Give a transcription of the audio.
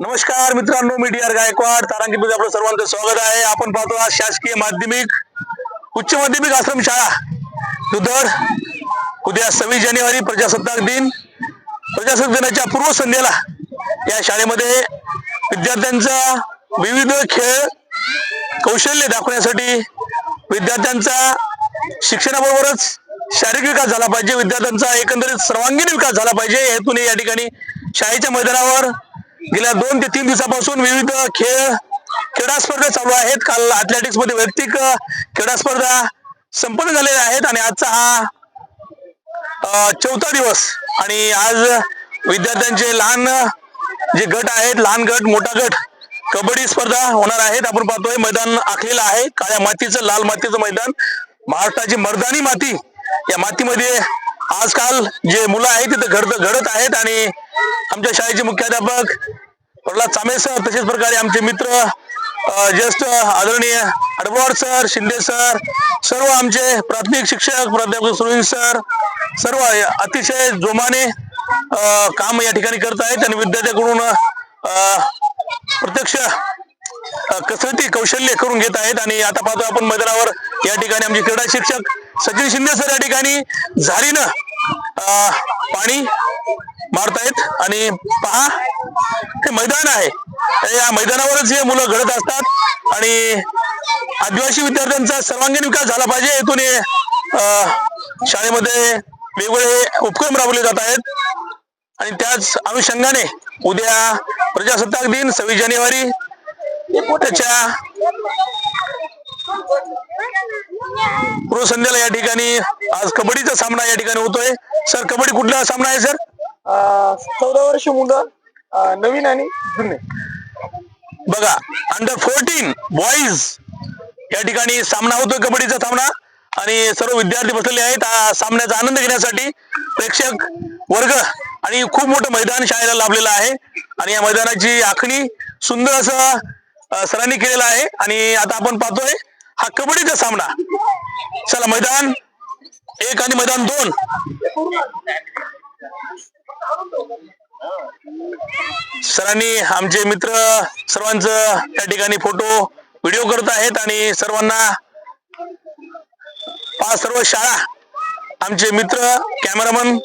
नमस्कार मित्रांनो मीडिया गायकवाड तारांकित मध्ये आपलं सर्वांचं स्वागत आहे. आपण पाहतो आज शासकीय माध्यमिक उच्च माध्यमिक आश्रम शाळा. दुधड उद्या सव्वीस जानेवारी प्रजासत्ताक दिन. प्रजासत्ताक दिनाच्या पूर्वसंध्येला या शाळेमध्ये विद्यार्थ्यांचा विविध खेळ कौशल्य दाखवण्यासाठी विद्यार्थ्यांचा शिक्षणाबरोबरच शारीरिक विकास झाला पाहिजे. विद्यार्थ्यांचा एकंदरीत सर्वांगीण विकास झाला पाहिजे. हेतून या ठिकाणी शाळेच्या मैदानावर गेल्या दोन ते तीन दिवसापासून विविध खेळ क्रीडा स्पर्धा चालू आहेत. काल अथलेटिक्समध्ये वैयक्तिक क्रीडा स्पर्धा संपन्न झालेल्या आहेत आणि आजचा हा चौथा दिवस. आणि आज विद्यार्थ्यांचे लहान जे गट आहेत लहान गट मोठा गट कबड्डी स्पर्धा होणार आहेत. आपण पाहतोय मैदान आखलेलं आहे. काळ्या मातीचं लाल मातीचं मैदान. महाराष्ट्राची मर्दानी माती. या मातीमध्ये आजकाल जे मुलं आहेत तिथं घडत घडत आहेत. आणि आमच्या शाळेचे मुख्याध्यापक प्रल्हाद चामे सर तसेच प्रकारे आमचे मित्र ज्येष्ठ आदरणीय अडवाड सर शिंदे सर सर्व आमचे प्राथमिक शिक्षक प्राध्यापक सुनील सर सर्व अतिशय जोमाने काम या ठिकाणी करत आहेत आणि विद्यार्थ्याकडून प्रत्यक्ष कसरती कौशल्य करून घेत आहेत आणि आता पाहतो आपण मैदानावर या ठिकाणी आमचे क्रीडा शिक्षक सचिन शिंदे सर या ठिकाणी झारीनं पाणी मारतायत आणि पहा हे मैदान आहे. या मैदानावरच हे मुलं घडत असतात आणि आदिवासी विद्यार्थ्यांचा सर्वांगीण विकास झाला पाहिजे. येथून हे, शाळेमध्ये वेगवेगळे उपक्रम राबवले जात आहेत. आणि त्याच अनुषंगाने उद्या प्रजासत्ताक दिन सव्वीस जानेवारी. त्याच्या पूर्वसंध्येला या ठिकाणी आज कबड्डीचा सामना या ठिकाणी होतोय. सर कबड्डी कुठला सामना आहे सर? चौदा वर्ष मुलं अं, नवीन आणि जुने. बघा अंडर फोर्टीन बॉईज या ठिकाणी सामना होतोय कबड्डीचा सामना. आणि सर्व विद्यार्थी बसलेले आहेत. सामन्याचा आनंद घेण्यासाठी प्रेक्षक वर्ग आणि खूप मोठं मैदान शाळेला लाभलेलं आहे. आणि या मैदानाची आखणी सुंदर असं सरांनी केलेलं आहे. आणि आता आपण पाहतोय हा कबड्डीचा सामना. चला मैदान एक आणि मैदान दोन. सरांनी आमचे मित्र सर्वांचं त्या ठिकाणी फोटो व्हिडिओ करत आहेत आणि सर्वांना पाच सर्व शाळा आमचे मित्र कॅमेरामन